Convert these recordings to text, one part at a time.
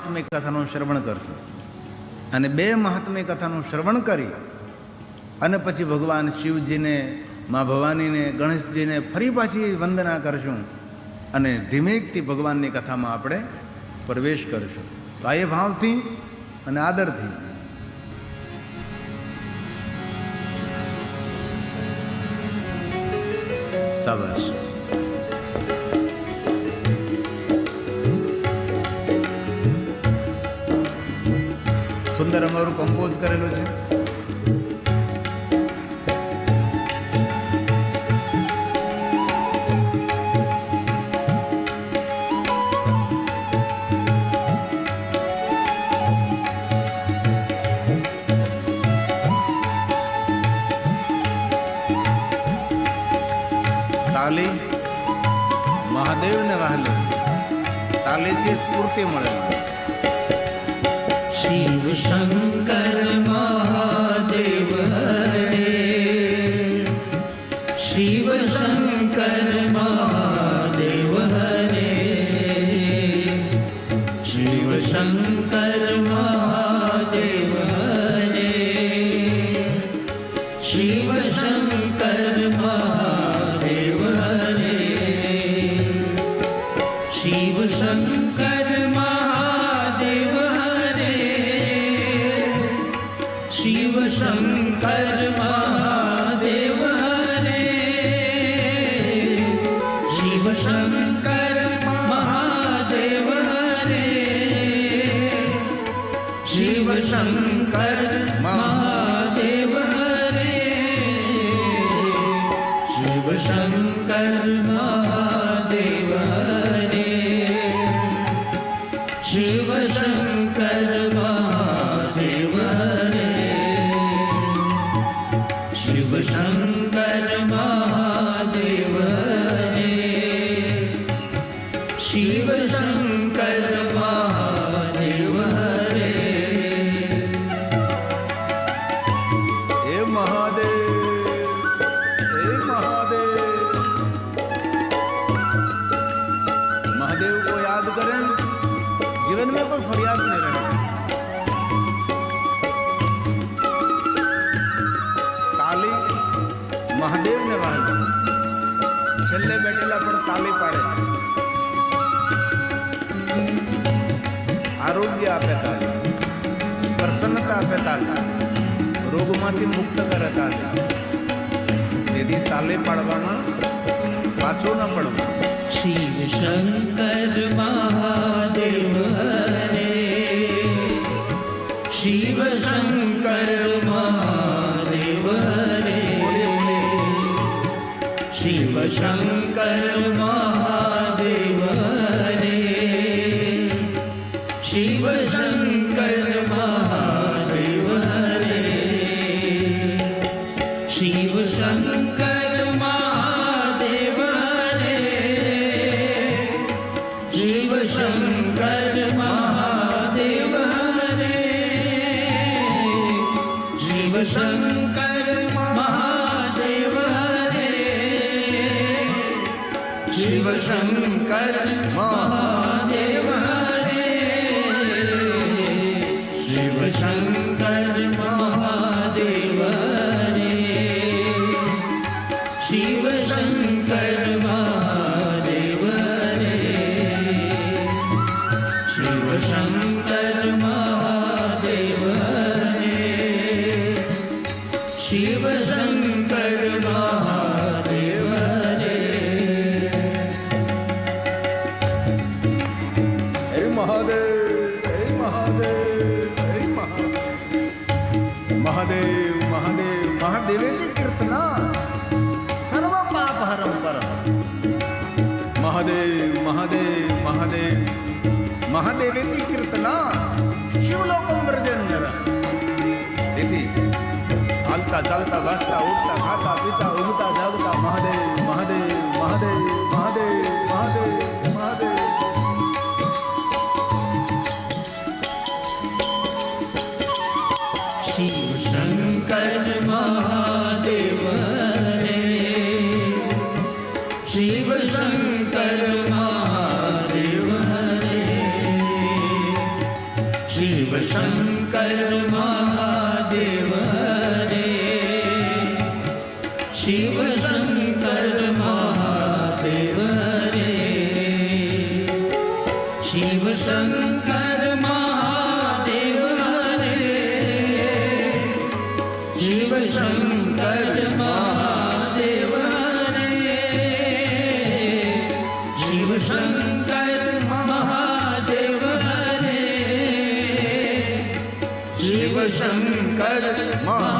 મહાત્મ્ય કથાનું શ્રવણ કરશું. અને બે મહાત્મ્ય કથાનું શ્રવણ કરી અને પછી ભગવાન શિવજીને, મા ભવાનીને, ગણેશજીને ફરી પાછી વંદના કરશું અને ધીમેકથી ભગવાનની કથામાં આપણે પ્રવેશ કરશું. તો એ ભાવથી અને આદરથી. શાબાશ સુંદર અમારું કમ્પોઝ કરેલું છે. તાલી મહાદેવને વહાલી. તાલીથી સ્ફૂર્તિ મળે शिव शङ्कर आरोग्य आप्यात आले प्रसन्नता आप्यात आता રોગમાંથી મુક્ત કરે તાલે તેથી તાલે પાડવામાં પાછો ન પડવું શિવ શંકર મહાદેવ હરે શિવ શંકર મહાદેવ હરે શિવ શંકર શિવશંકર મહા તેથી હાલતા ચાલતા વાસતા ઉઠતા ખાતા પીતા ઉગતા જાગતા મહાદેવ મહાદેવ મહાદેવ મહાદેવ મહાદેવ. શંકર મા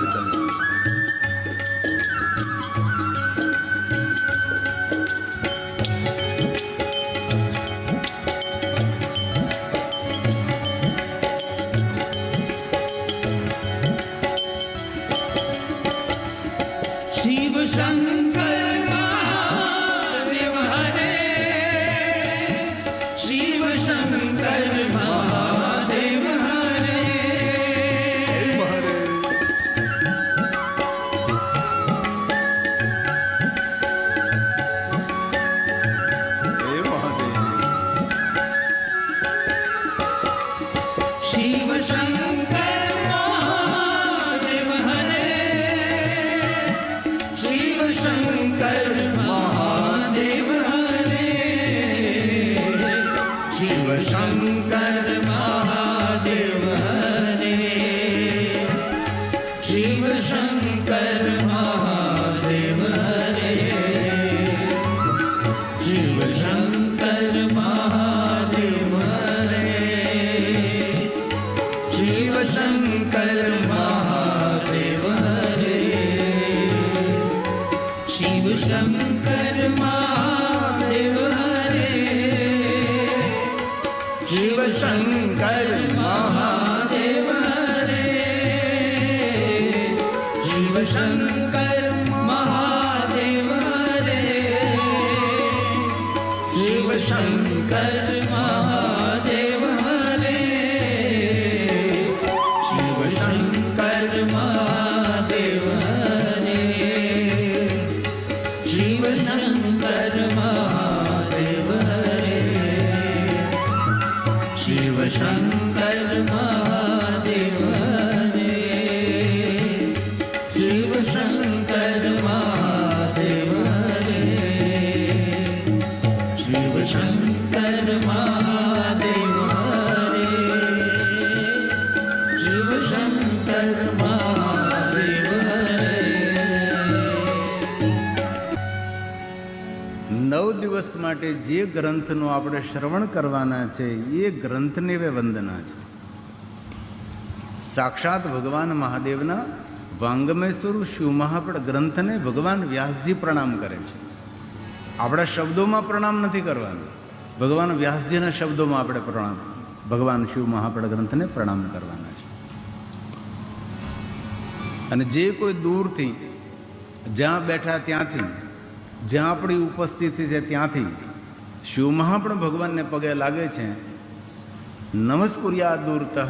是真的 આપણે શ્રવણ કરવાના છે, એ ગ્રંથને હવે વંદના છે. સાક્ષાત ભગવાન મહાદેવના વાંગમેશ્વર શિવ મહાપડ ગ્રંથને ભગવાન વ્યાસજી પ્રણામ કરે છે. આપણા શબ્દોમાં પ્રણામ નથી કરવાનું. ભગવાન વ્યાસજીના શબ્દોમાં આપણે પ્રણામ, ભગવાન શિવ મહાપડ ગ્રંથને પ્રણામ કરવાના છે. અને જે કોઈ દૂરથી, જ્યાં બેઠા ત્યાંથી, જ્યાં આપણી ઉપસ્થિતિ છે ત્યાંથી શિવ પણ ભગવાનને પગે લાગે છે નમસ્કુર્યા દૂરતઃ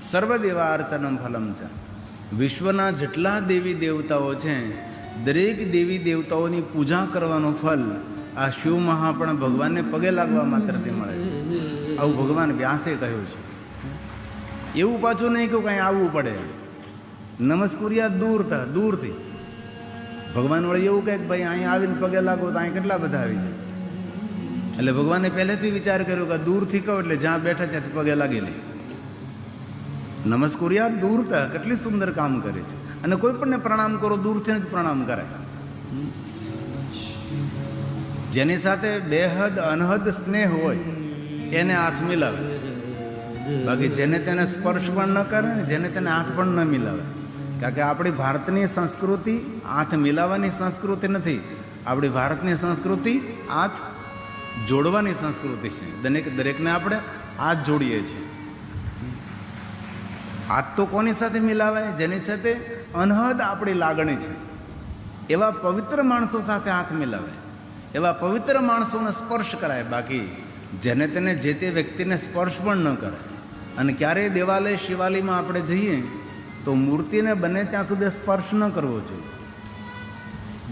સર્વદેવા અર્ચનમ ફલમ છે વિશ્વના જેટલા દેવી દેવતાઓ છે દરેક દેવી દેવતાઓની પૂજા કરવાનું ફલ આ શિવ મહાપણ ભગવાનને પગે લાગવા માત્રથી મળે છે આવું ભગવાન વ્યાસે કહ્યું છે એવું પાછું નહીં કે કાંઈ આવવું પડે નમસ્કુર્યા દૂરતા દૂરથી ભગવાન વળી એવું કહે કે ભાઈ અહીંયા આવીને પગે લાગો તો અહીં કેટલા બધા આવી જાય? એટલે ભગવાને પહેલેથી વિચાર કર્યો કે દૂરથી કહો એટલે જ્યાં બેઠા ત્યાંથી પગે લાગી લે. દૂર દૂરતા કેટલી સુંદર કામ કરે છે. અને કોઈ પણને પ્રણામ કરો દૂરથી જ પ્રણામ કરાય. જેની સાથે બેહદ, અનહદ સ્નેહ હોય, એને હાથ મિલાવે. બાકી જેને તેને સ્પર્શ પણ ન કરે ને જેને તેને હાથ પણ ન મિલાવે. કારણ કે આપણી ભારતની સંસ્કૃતિ હાથ મિલાવવાની સંસ્કૃતિ નથી. આપણી ભારતની સંસ્કૃતિ હાથ જોડવાની સંસ્કૃતિ છે. દરેક દરેકને આપણે હાથ જોડીએ છીએ. હાથ તો કોની સાથે મિલાવાય? જેની સાથે અનહદ આપણી લાગણી છે. એવા પવિત્ર માણસો સાથે હાથ મિલાવાય. એવા પવિત્ર માણસોને સ્પર્શ કરાય. બાકી જેને તેને જે તે વ્યક્તિને સ્પર્શ પણ ન કરાય અને ક્યારેય દેવાલય શિવાલયમાં આપણે જઈએ, તો મૂર્તિને બને ત્યાં સુધી સ્પર્શ ન કરવો જોઈએ.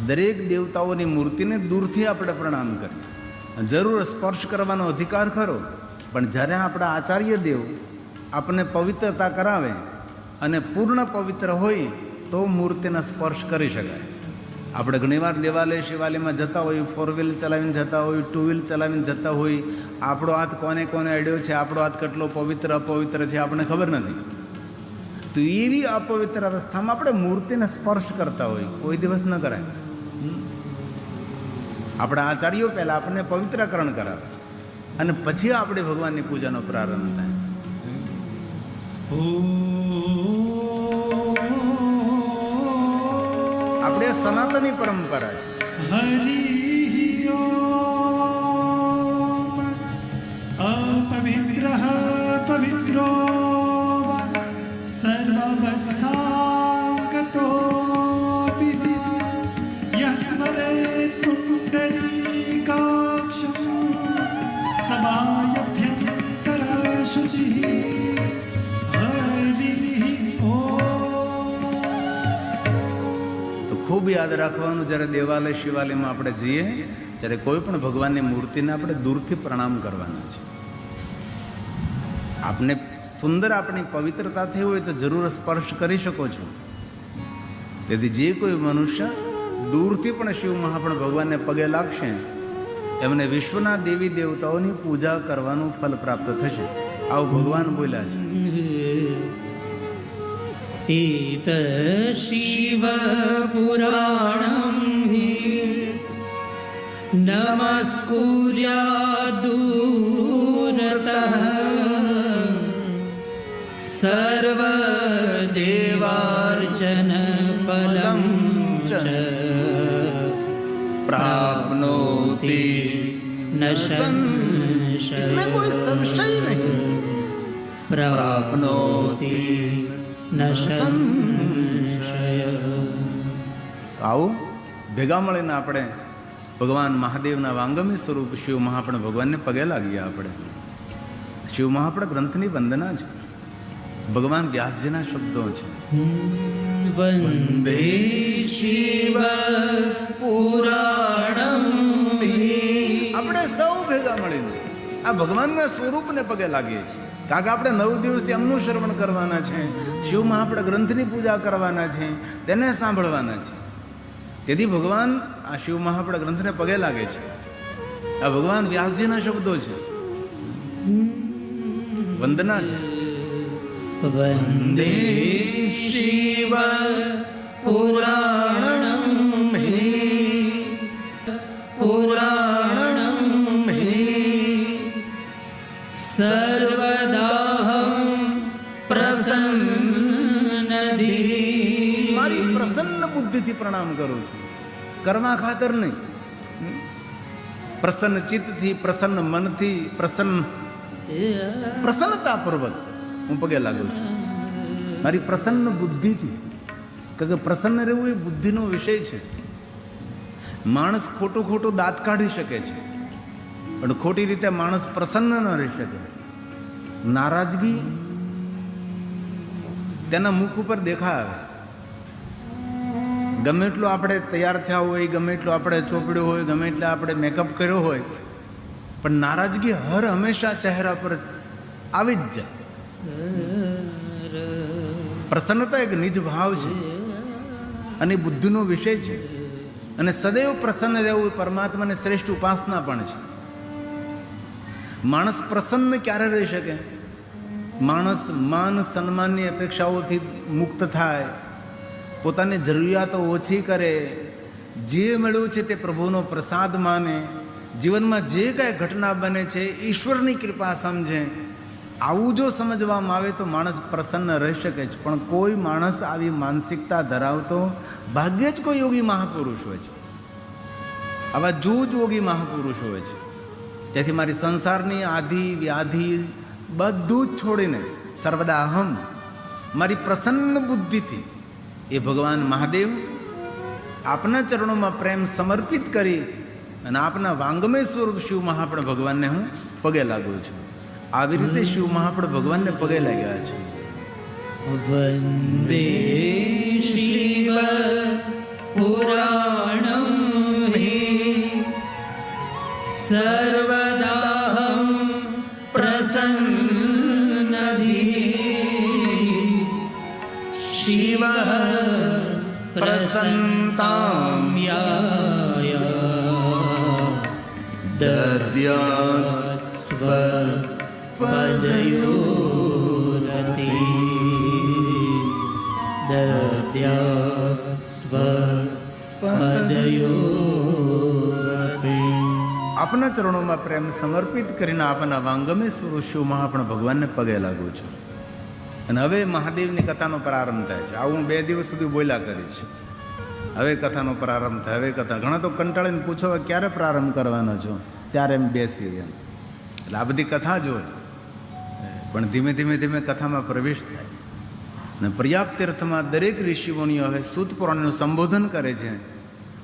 દરેક દેવતાઓની મૂર્તિને દૂરથી આપણે પ્રણામ કરીએ. જરૂર સ્પર્શ કરવાનો અધિકાર ખરો. પણ જ્યારે આપણા આચાર્ય દેવ આપણને પવિત્રતા કરાવે અને પૂર્ણ પવિત્ર હોય તો મૂર્તિને સ્પર્શ કરી શકાય. આપણે ઘણીવાર દેવાલય શિવાલયમાં જતા હોય ફોર વ્હીલ ચલાવીને જતા હોય ટુ વ્હીલ ચલાવીને જતા હોય. આપણો હાથ કોને કોને અડ્યો છે, આપણો હાથ કેટલો પવિત્ર, અપવિત્ર છે આપણને ખબર નથી. તો એવી અપવિત્ર અવસ્થામાં આપણે મૂર્તિને સ્પર્શ કરતા હોય. કોઈ દિવસ ન કરાય. આપણા આચાર્યો પહેલાં આપણને પવિત્રકરણ કરાવે અને પછી આપણે ભગવાનની પૂજાનો પ્રારંભ થાય. આપણે સનાતની પરંપરા છે. પવિત્ર પવિત્રો રાખવાનું, જ્યારે દેવાલય શિવાલયમાં આપણે જઈએ, ત્યારે કોઈ પણ ભગવાનની મૂર્તિને આપણે દૂરથી પ્રણામ કરવાના છે. આપને સુંદર આપણી પવિત્રતા થઈ હોય તો જરૂર સ્પર્શ કરી શકો છો. તેથી જે કોઈ મનુષ્ય દૂરથી પણ શિવ મહાપણ ભગવાનને પગે લાગશે, એમને વિશ્વના દેવી દેવતાઓની પૂજા કરવાનું ફલ પ્રાપ્ત થશે. આવું ભગવાન બોલ્યા છે. इत शिवपुराणं हि नमस्कुर्यादूरतः सर्वदेवार्चनफलं च प्राप्नोति न इसमें कोई संशय नहीं प्राप्नोति न संशय તો આવો ભેગા મળીને આપણે ભગવાન મહાદેવના વાંગમી સ્વરૂપ શિવ મહાપણ ભગવાનને પગે લાગીએ આપણે. શિવ મહાપણ ગ્રંથની વંદના છે ભગવાન વ્યાસજીના શબ્દો છે વંદે શિવ આપણે સૌ ભેગા મળીને આ ભગવાનના સ્વરૂપને પગે લાગીએ છીએ. કાકા આપણે નવ દિવસે એમનું શ્રવણ કરવાના છે. શિવમાં આપણે ગ્રંથની પૂજા કરવાના છે. તેને સાંભળવાના છે. તેથી ભગવાન આ શિવમાં આપણા ગ્રંથને પગે લાગે છે. આ ભગવાન વ્યાસજીના શબ્દો છે. વંદના છે. વંદે શિવ પુરાણ પ્રણામ કરું છું. કરવા ખાતર નહીં. પ્રસન્ન ચિત્તથી, પ્રસન્ન મનથી, પ્રસન્ન પ્રસન્નતાપૂર્વક હું પગે લાગુ છું. મારી પ્રસન્ન બુદ્ધિથી કે પ્રસન્ન રહેવું એ બુદ્ધિનો વિષય છે. માણસ ખોટો ખોટો દાંત કાઢી શકે છે. પણ ખોટી રીતે માણસ પ્રસન્ન ન રહી શકે. નારાજગી તેના મુખ ઉપર દેખાય. ગમે એટલું આપણે તૈયાર થયા હોય, ગમે એટલું આપણે ચોપડ્યું હોય, ગમે એટલે આપણે મેકઅપ કર્યો હોય, પણ નારાજગી હર હંમેશા ચહેરા પર આવી જ જાય. પ્રસન્નતા એક નિજ ભાવ છે અને બુદ્ધિનો વિષય છે. અને સદૈવ પ્રસન્ન રહેવું પરમાત્માને શ્રેષ્ઠ ઉપાસના પણ છે. માણસ પ્રસન્ન ક્યારે રહી શકે? માણસ માન સન્માનની અપેક્ષાઓથી મુક્ત થાય. પોતાની જરૂરિયાતો ઓછી કરે, જે મળ્યું છે તે પ્રભુનો પ્રસાદ માને, જીવનમાં જે કાંઈ ઘટના બને છે, ઈશ્વરની કૃપા સમજે. આવું જો સમજવામાં આવે તો માણસ પ્રસન્ન રહી શકે છે, પણ કોઈ માણસ આવી માનસિકતા ધરાવતો ભાગ્યે જ કોઈ યોગી મહાપુરુષ હોય છે. આવા જૂજ યોગી મહાપુરુષ હોય છે. તેથી મારી સંસારની આધિ, વ્યાધિ બધું જ છોડીને, સર્વદા અહમ, મારી પ્રસન્ન બુદ્ધિથી એ ભગવાન મહાદેવ આપના ચરણોમાં પ્રેમ સમર્પિત કરી અને આપના વાંગમય સ્વરૂપ શિવ મહાપણ ભગવાનને હું પગે લાગુ છું. આવી રીતે શિવ મહાપણ ભગવાનને પગે લાગ્યા છે. વંદે શિવ પુરાણમ સર્વદાહમ પ્રસન્નધિ. શિવ પ્રસન્તામ याय। સ્વ स्वपदयोरति સ્વ પદયોરતિ આપના ચરણોમાં પ્રેમ સમર્પિત કરીને આપના વાંગમે સ્વરૂપ શિવ ભગવાનને પગે લાગુ છું. અને હવે મહાદેવની કથાનો પ્રારંભ થાય છે. આવું હું બે દિવસ સુધી બોલ્યા કરીશ. હવે કથાનો પ્રારંભ થાય, હવે કથા. ઘણા તો કંટાળીને પૂછો, હવે ક્યારે પ્રારંભ કરવાનો છો? ત્યારે એમ બેસી એમ. એટલે આ બધી કથા જ પણ ધીમે ધીમે ધીમે કથામાં પ્રવેશ થાય. અને પ્રયાગ તીર્થમાં દરેક ઋષિઓની હવે સૂતપુરાણનું સંબોધન કરે છે.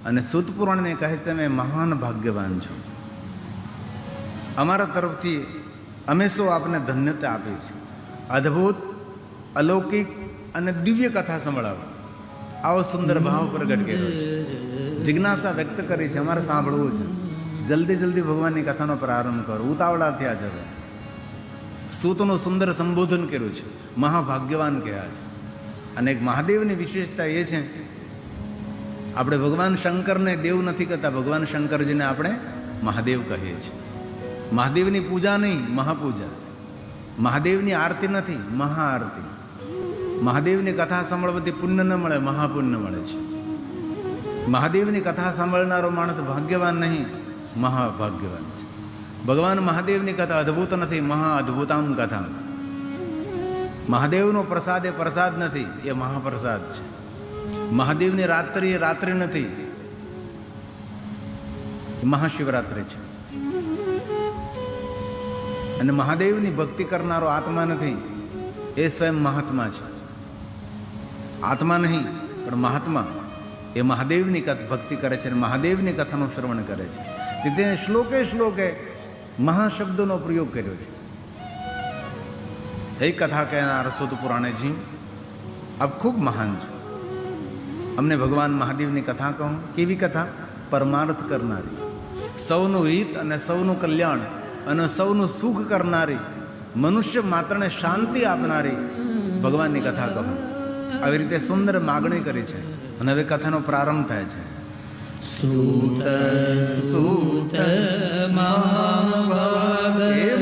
અને સૂત પુરાણને કહે તમે મહાન ભાગ્યવાન છો. અમારા તરફથી અમે શું આપને ધન્યતા આપી છે અદ્ભુત અલૌકિક અને દિવ્ય કથા સંભળાવો. આવો સુંદર ભાવ પ્રગટ કર્યો છે. જિજ્ઞાસા વ્યક્ત કરી છે, અમારે સાંભળવું છે. જલ્દી જલ્દી ભગવાનની કથાનો પ્રારંભ કરો. ઉતાવળા થયા છે સૂતનું સુંદર સંબોધન કર્યું છે. મહાભાગ્યવાન કહેવા છે. અને એક મહાદેવની વિશેષતા એ છે, આપણે ભગવાન શંકરને દેવ નથી કહેતા, ભગવાન શંકરજીને આપણે મહાદેવ કહીએ છીએ. મહાદેવની પૂજા નહીં, મહાપૂજા. મહાદેવની આરતી નથી, મહાઆરતી. મહાદેવની કથા સાંભળવાથી પુણ્ય ન મળે, મહાપુણ્ય મળે છે. મહાદેવની કથા સાંભળનારો માણસ ભાગ્યવાન નહીં, મહાભાગ્યવાન છે. ભગવાન મહાદેવની કથા અદ્ભુત નથી મહા અદ્ભુતામ કથા. મહાદેવનો પ્રસાદ એ પ્રસાદ નથી, એ મહાપ્રસાદ છે. મહાદેવની રાત્રિ એ રાત્રિ નથી. મહાશિવરાત્રિ છે. અને મહાદેવની ભક્તિ કરનારો આત્મા નથી, એ સ્વયં મહાત્મા છે. આત્મા નહીં, પણ મહાત્મા. એ મહાદેવની કથ ભક્તિ કરે છે અને મહાદેવની કથાનું શ્રવણ કરે છે. તે તેને શ્લોકે શ્લોકે મહાશબ્દોનો પ્રયોગ કર્યો છે. એ કથા કહેનાર સુત પુરાણેજી, આપ ખૂબ મહાન છો. અમને ભગવાન મહાદેવની કથા કહું. કેવી કથા? પરમાર્થ કરનારી. સૌનું હિત અને સૌનું કલ્યાણ અને સૌનું સુખ કરનારી. મનુષ્ય માત્રને શાંતિ આપનારી ભગવાનની કથા કહો. આવી રીતે સુંદર માગણી કરી છે. અને હવે કથાનો પ્રારંભ થાય છે. સૂત સૂત હે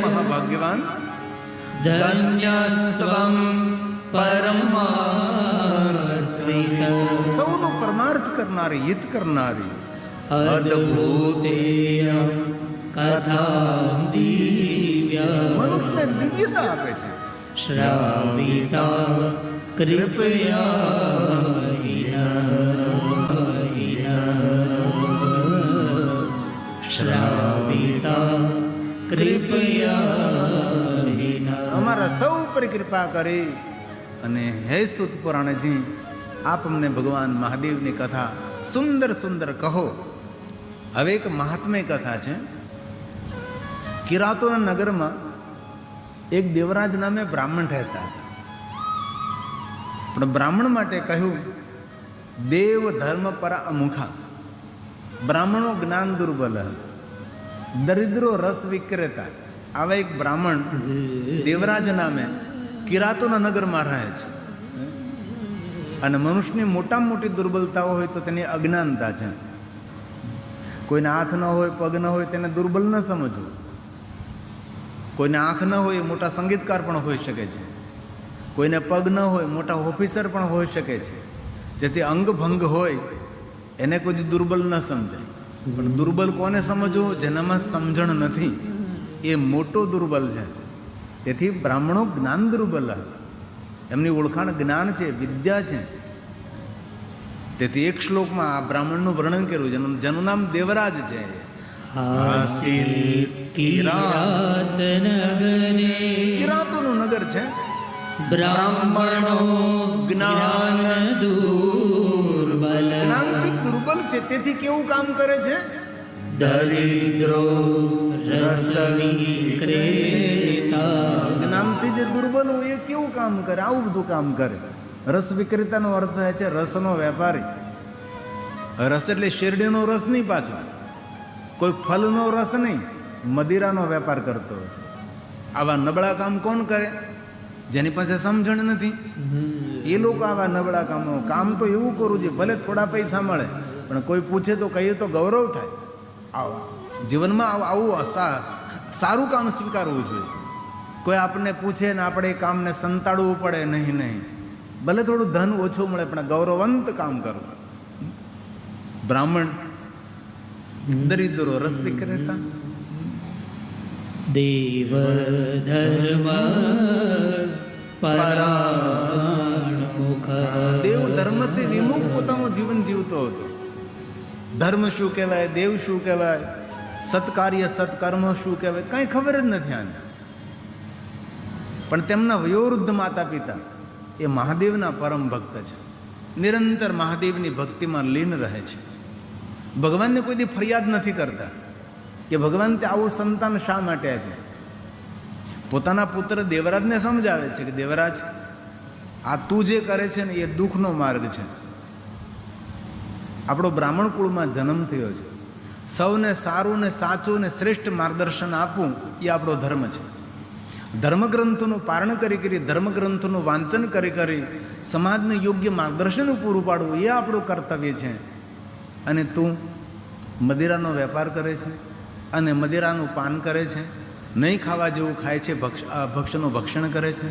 મહાભાગ્યવાન. ધન્યસ્તવમ પરમાર્થિત સૌનો પરમાર્થ કરનારી હિત કરનારી. અદ્ભુતે કથા દિવ્ય મનુષ્યને દિવ્યતા આપે છે. શ્રાવિતા કૃપયા શ્રાવિતા કૃપયા અમારા સૌ પર કૃપા કરી અને હે સુત પુરાણજી આપ અમને ભગવાન મહાદેવની કથા સુંદર સુંદર કહો. હવે એક મહાત્મય કથા છે. કિરાતોના નગરમાં એક દેવરાજ નામે બ્રાહ્મણ રહેતા હતા. પણ બ્રાહ્મણ માટે કહ્યું, દેવ ધર્મ પર અમુખા. બ્રાહ્મણો જ્ઞાન દુર્બલ, દરિદ્રો રસ વિક્રેતા. આવા એક બ્રાહ્મણ દેવરાજ નામે કિરાતોના નગરમાં રહે છે. અને મનુષ્યની મોટામાં મોટી દુર્બલતાઓ હોય તો તેની અજ્ઞાનતા છે. કોઈને હાથ ન હોય, પગ ન હોય, તેને દુર્બલ ન સમજવું. કોઈને આંખ ન હોય મોટા સંગીતકાર પણ હોઈ શકે છે. કોઈને પગ ન હોય મોટા ઓફિસર પણ હોઈ શકે છે. જેથી અંગભંગ હોય એને કોઈ દુર્બલ ન સમજાય. પણ દુર્બલ કોને સમજવું જેનામાં સમજણ નથી એ મોટો દુર્બલ છે. તેથી બ્રાહ્મણો જ્ઞાન દુર્બલ એમની ઓળખાણ જ્ઞાન છે વિદ્યા છે. તેથી એક શ્લોકમાં આ બ્રાહ્મણનું વર્ણન કર્યું જેનું જેનું નામ દેવરાજ છે. કિરાતોનું નગર છે. બ્રાહ્મણો જ્ઞાન દુર્બલ. જ્ઞાનથી દુર્બલ છે તેથી કેવું કામ કરે છે? દરિદ્રો રસ વિક્રેતા. જ્ઞાનથી જે દુર્બલ હોય એ કેવું કામ કરે? આવું બધું કામ કરે. રસ વિક્રેતાનો અર્થ થાય છે રસનો વેપારી. રસ એટલે શેરડીનો રસ નહીં પાછો. કોઈ ફલનો રસ નહીં. મદિરાનો વેપાર કરતો હોય આવા નબળા કામ કોણ કરે? જેની પાસે સમજણ નથી. એ લોકો આવા નબળા કામો કામ તો એવું કરવું જોઈએ ભલે થોડા પૈસા મળે પણ કોઈ પૂછે તો કહીએ તો ગૌરવ થાય. આવો. જીવનમાં આવું- સારું કામ સ્વીકારવું જોઈએ. કોઈ આપણને પૂછે ને આપણે એ કામને સંતાડવું પડે નહીં નહીં. ભલે થોડું ધન ઓછું મળે પણ ગૌરવંત કામ કરવું. બ્રાહ્મણ દરિદ્રો રસ વિક્રેતા દેવ ધર્મ દેવ ધર્મથી વિમુખ પોતાનું જીવન જીવતો હતો. ધર્મ શું કહેવાય, દેવ શું કહેવાય, સત્કાર્ય, સત્કર્મ શું કહેવાય, કઈ ખબર જ નથી આને. પણ તેમના વયોવૃદ્ધ માતા પિતા એ મહાદેવના પરમ ભક્ત છે. નિરંતર મહાદેવની ભક્તિમાં લીન રહે છે. ભગવાનને કોઈ દી ફરિયાદ નથી કરતા. કે ભગવાન તે આવું સંતાન શા માટે આપ્યું? પોતાના પુત્ર દેવરાજને સમજાવે છે કે દેવરાજ, આ તું જે કરે છે ને એ દુઃખનો માર્ગ છે. આપણો બ્રાહ્મણ કુળમાં જન્મ થયો છે. સૌને સારું ને સાચું ને શ્રેષ્ઠ માર્ગદર્શન આપવું એ આપણો ધર્મ છે. ધર્મગ્રંથોનું પારણ કરી કરી, ધર્મગ્રંથોનું વાંચન કરી કરી, સમાજને યોગ્ય માર્ગદર્શન પૂરું પાડવું એ આપણું કર્તવ્ય છે. અને તું મદિરાનો વેપાર કરે છે? અને મદિરાનું પાન કરે છે. નહીં ખાવા જેવું ખાય છે, ભક્ષ ભક્ષનું ભક્ષણ કરે છે.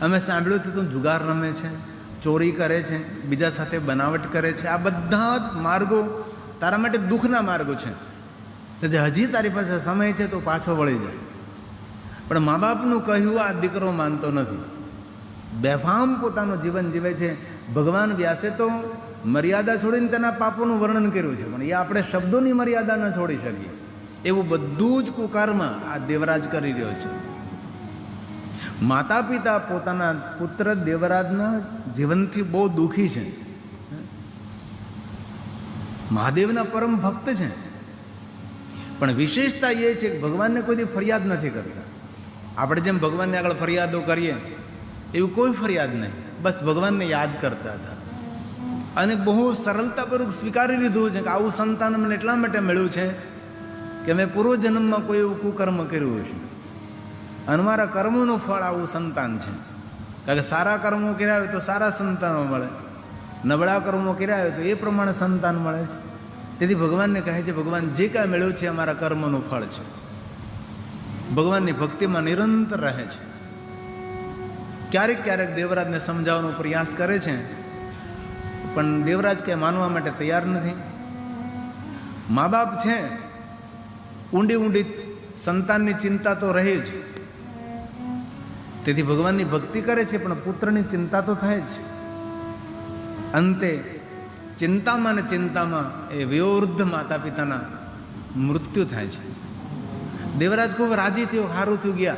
અમે સાંભળ્યું હતું તું જુગાર રમે છે, ચોરી કરે છે, બીજા સાથે બનાવટ કરે છે. આ બધા જ માર્ગો તારા માટે દુઃખના માર્ગો છે. તેથી હજી તારી પાસે સમય છે તો પાછો વળી જાય પણ મા બાપનું કહ્યું, આ દીકરો માનતો નથી. બેફામ પોતાનું જીવન જીવે છે. ભગવાન વ્યાસે તો મર્યાદા છોડીને તેના પાપોનું વર્ણન કર્યું છે, પણ એ આપણે શબ્દોની મર્યાદા ન છોડી શકીએ. એવું બધું જ કુકર્મ આ દેવરાજ કરી રહ્યો છે. માતા પિતા પોતાના પુત્ર દેવરાજના જીવનથી બહુ દુઃખી છે. મહાદેવના પરમ ભક્ત છે. પણ વિશેષતા એ છે કે ભગવાનને કોઈની ફરિયાદ નથી કરતા. આપણે જેમ ભગવાનને આગળ ફરિયાદો કરીએ, એવું કોઈ ફરિયાદ નહીં. બસ ભગવાનને યાદ કરતા હતા. અને બહુ સરળતાપૂર્વક સ્વીકારી લીધું છે કે આવું સંતાન મને એટલા માટે મળ્યું છે કે મેં પૂર્વજન્મમાં કોઈ એવું કુકર્મ કર્યું હશે અને મારા કર્મોનું ફળ આવું સંતાન છે. કારણ કે સારા કર્મો કર્યા હોય તો સારા સંતાનો મળે. નબળા કર્મો કર્યા હોય તો એ પ્રમાણે સંતાન મળે છે. તેથી ભગવાનને કહે છે, ભગવાન, જે કાંઈ મેળવ્યું છે અમારા કર્મનું ફળ છે. ભગવાનની ભક્તિમાં નિરંતર રહે છે. ક્યારેક ક્યારેક દેવરાજને સમજાવવાનો પ્રયાસ કરે છે. પણ દેવરાજ કે માનવા માટે તૈયાર નથી. મા બાપ છે ઊંડી ઊંડી સંતાનની ચિંતા તો રહે જ. તેથી ભગવાનની ભક્તિ કરે છે, પણ પુત્રની ચિંતા તો થાય જ. અંતે ચિંતામાં ને ચિંતામાં એ વયોવૃદ્ધ માતા પિતાના મૃત્યુ થાય છે. દેવરાજ ખૂબ રાજી થયો સારું થયું ગયા.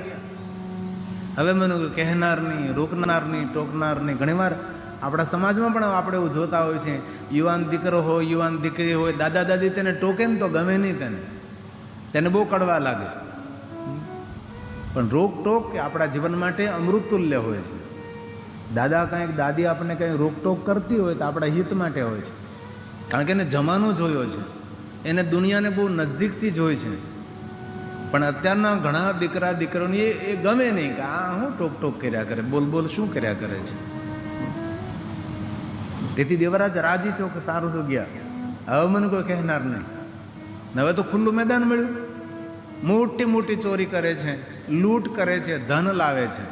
હવે મને કહેનારની, રોકનારની, ટોકનારની ઘણીવાર આપણા સમાજમાં પણ આપણે એવું જોતા હોય છે, યુવાન દીકરો હોય, યુવાન દીકરી હોય, દાદા દાદી તેને ટોકે ને તો ગમે નહીં તેને. તેને બહુ કડવા લાગે. પણ રોકટોક આપણા જીવન માટે અમૃતુલ્ય હોય છે. દાદા કંઈક દાદી આપણને કંઈ રોકટોક કરતી હોય તો આપણા હિત માટે હોય છે. કારણ કે એને જમાનો જોયો છે. એને દુનિયાને બહુ નજદીકથી જોઈ છે. પણ અત્યારના ઘણા દીકરા, દીકરીઓને એ ગમે નહીં કે આ હું ટોક ટોક કર્યા કરે, બોલ બોલ શું કર્યા કરે છે. તેથી દેવરાજ રાજી થયો કે સારું તો ગયા. હવે મને કોઈ કહેનાર નહીં. હવે તો ખુલ્લું મેદાન મળ્યું. મોટી મોટી ચોરી કરે છે, લૂંટ કરે છે, ધન લાવે છે.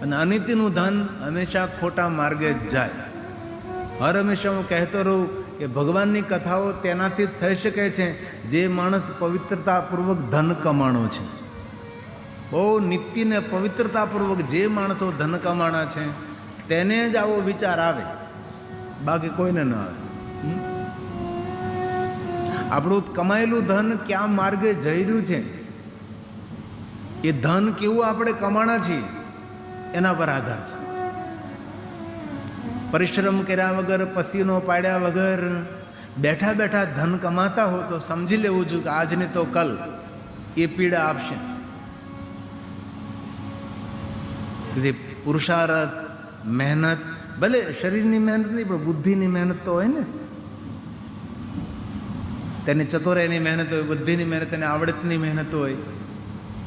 અને અનિતિનું ધન હંમેશા ખોટા માર્ગે જ જાય. હર હંમેશા હું કહેતો રહું કે ભગવાનની કથાઓ તેનાથી થઈ શકે છે, જે માણસ પવિત્રતાપૂર્વક ધન કમાણો છે. બહુ નીતિને પવિત્રતાપૂર્વક જે માણસો ધન કમાણા છે, તેને જ આવો વિચાર આવે. બાકી કોઈને ન આવે? આપણું કમાયેલું ધન ક્યાં માર્ગે જઈ રહ્યું છે? એ ધન કેવું આપણે કમાણા છીએ? એના પર આધાર છે. પરિશ્રમ કર્યા વગર, પસીનો પાડ્યા વગર, બેઠા બેઠા ધન કમાતા હો તો સમજી લેવું છું કે આજને તો કલ. એ પીડા આપશે. પુરુષાર્થ, મહેનત, ભલે શરીરની મહેનત નહીં, પણ બુદ્ધિની મહેનત તો હોય ને. તેની ચતુરાઈની મહેનત હોય, બુદ્ધિની મહેનત, તેને આવડતની મહેનત હોય.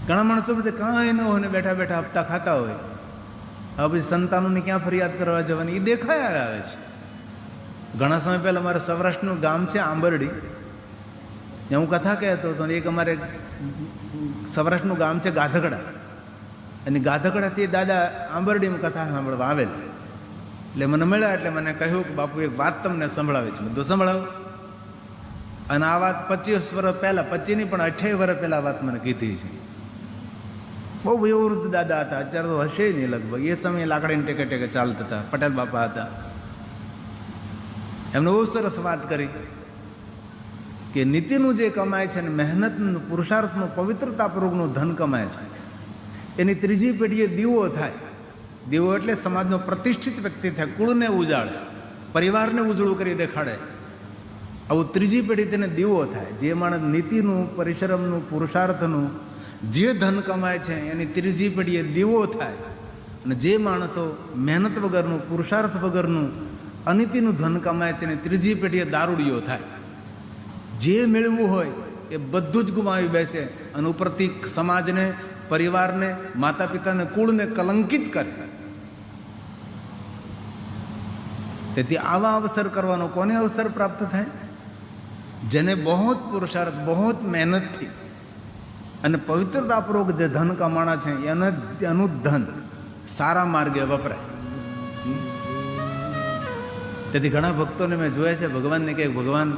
ઘણા માણસો બધે કાંઈ ન હોય ને બેઠા બેઠા હપ્તા ખાતા હોય. હવે પછી સંતાનોની ક્યાં ફરિયાદ કરવા જવાની? એ દેખાયા આવે છે. ઘણા સમય પહેલાં અમારે સૌરાષ્ટ્રનું ગામ છે આંબરડી. ત્યાં હું કથા કહેતો હતો એક અમારે સૌરાષ્ટ્રનું ગામ છે ગાધકડા. અને ગાધકડાથી દાદા આંબરડીમાં કથા સાંભળવા આવેલ. એટલે મને મળ્યા એટલે મને કહ્યું કે, બાપુ, એક વાત તમને સંભળાવે છે. બધું સંભળાવો. અને આ વાત પચીસ વર્ષ પહેલાં પચીસની પણ અઠ્યાવીસ વર્ષ પહેલાં વાત મને કીધી છે. બહુ વિવૃદ્ધ દાદા હતા, અત્યારે તો હશે નહીં લગભગ. એ સમયે લાકડીને ટેકે ટેકે ચાલતા હતા, પટેલ બાપા હતા. એમને બહુ સરસ વાત કરી કે નીતિનું જે કમાય છે ને મહેનતનું, પુરુષાર્થનું પવિત્રતાપૂર્વકનું ધન કમાય છે. એની ત્રીજી પેઢીએ દીવો થાય. દીવો એટલે સમાજનો પ્રતિષ્ઠિત વ્યક્તિ થાય, કુળને ઉજાળે, પરિવારને ઉજળું કરી દેખાડે. આવું ત્રીજી પેઢી તેને દીવો થાય. જે માણસ નીતિનું, પરિશ્રમનું, પુરુષાર્થનું, જે ધન કમાય છે, એની ત્રીજી પેઢીએ દીવો થાય. અને જે માણસો મહેનત વગરનું, પુરુષાર્થ વગરનું, અનિતિનું ધન કમાય છે અને ત્રીજી પેઢીએ દારૂડીઓ થાય. જે મેળવવું હોય, એ બધું જ ગુમાવી બેસે અને ઉપરથી સમાજને, પરિવારને માતા પિતાને કુળને કલંકિત કરે. તેથી આવા અવસર કરવાનો કોને અવસર પ્રાપ્ત થાય? જેને બહુ પુરુષાર્થ બહુ મહેનતથી અને પવિત્રતાપૂર્વક જે ધન કમાણા છે, એને એનું ધન સારા માર્ગે વપરાય. તેથી ઘણા ભક્તોને મેં જોયા છે, ભગવાનને કહે, ભગવાન,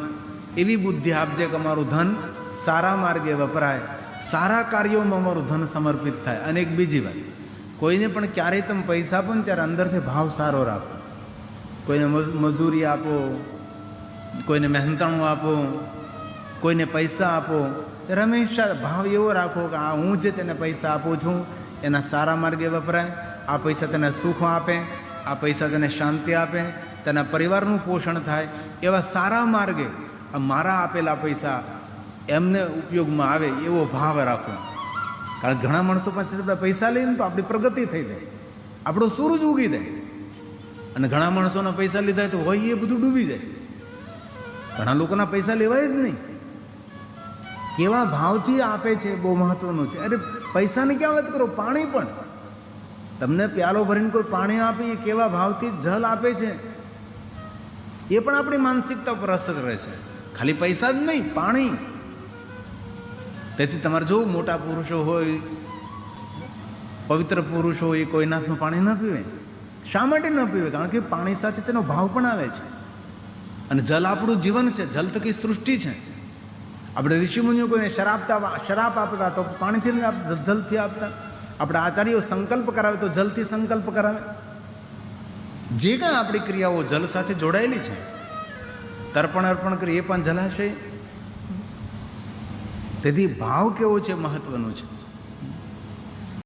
એવી બુદ્ધિ આપજે કે અમારું ધન સારા માર્ગે વપરાય, સારા કાર્યોમાં અમારું ધન સમર્પિત થાય. અને એક બીજી વાત, કોઈને પણ ક્યારેય તમે પૈસા આપો ને ત્યારે અંદરથી ભાવ સારો રાખો. કોઈને મજ- મજૂરી આપો કોઈને મહેનતાણું આપો, કોઈને પૈસા આપો, ત્યારે હંમેશા ભાવ એવો રાખો કે આ હું જે તેને પૈસા આપું છું, એના સારા માર્ગે વપરાય, આ પૈસા તેને સુખ આપે, આ પૈસા તેને શાંતિ આપે, તેના પરિવારનું પોષણ થાય, એવા સારા માર્ગે આ મારા આપેલા પૈસા એમને ઉપયોગમાં આવે એવો ભાવ રાખો. કારણ ઘણા માણસો પાસે પૈસા લઈને તો આપણી પ્રગતિ થઈ જાય, આપણો સૂરજ ઉગી જાય. અને ઘણા માણસોના પૈસા લીધા તો હોય એ બધું ડૂબી જાય. ઘણા લોકોના પૈસા લેવાય જ નહીં. કેવા ભાવથી આપે છે, બહુ મહત્વનું છે. અરે, પૈસાની ક્યાં વાત કરો? પાણી પણ. તમને પ્યાલો ભરીને કોઈ પાણી આપે, કેવા ભાવથી જલ આપે છે? એ પણ આપણી માનસિકતા પર અસર રહે છે. ખાલી પૈસા જ નહીં, પાણી. તેથી તમારે જોવું, મોટા પુરુષો હોય, પવિત્ર પુરુષો હોય, એ કોઈ નાથનું પાણી ન પીવે. શા માટે ન પીવે? કારણ કે પાણી સાથે તેનો ભાવ પણ આવે છે. અને જલ આપણું જીવન છે, જલ તો કંઈ સૃષ્ટિ છે. આપણે ઋષિમુનિઓ કોઈને શરાબ તા- શરાબ આપતા તો પાણીથી જલથી આપતા. આપણા આચાર્યો સંકલ્પ કરાવે તો જલથી સંકલ્પ કરાવે. જે કાંઈ આપણી ક્રિયાઓ જલ સાથે જોડાયેલી છે, તર્પણ અર્પણ કરી એ પણ જલાશય. તેથી ભાવ કેવો છે, મહત્વનું છે.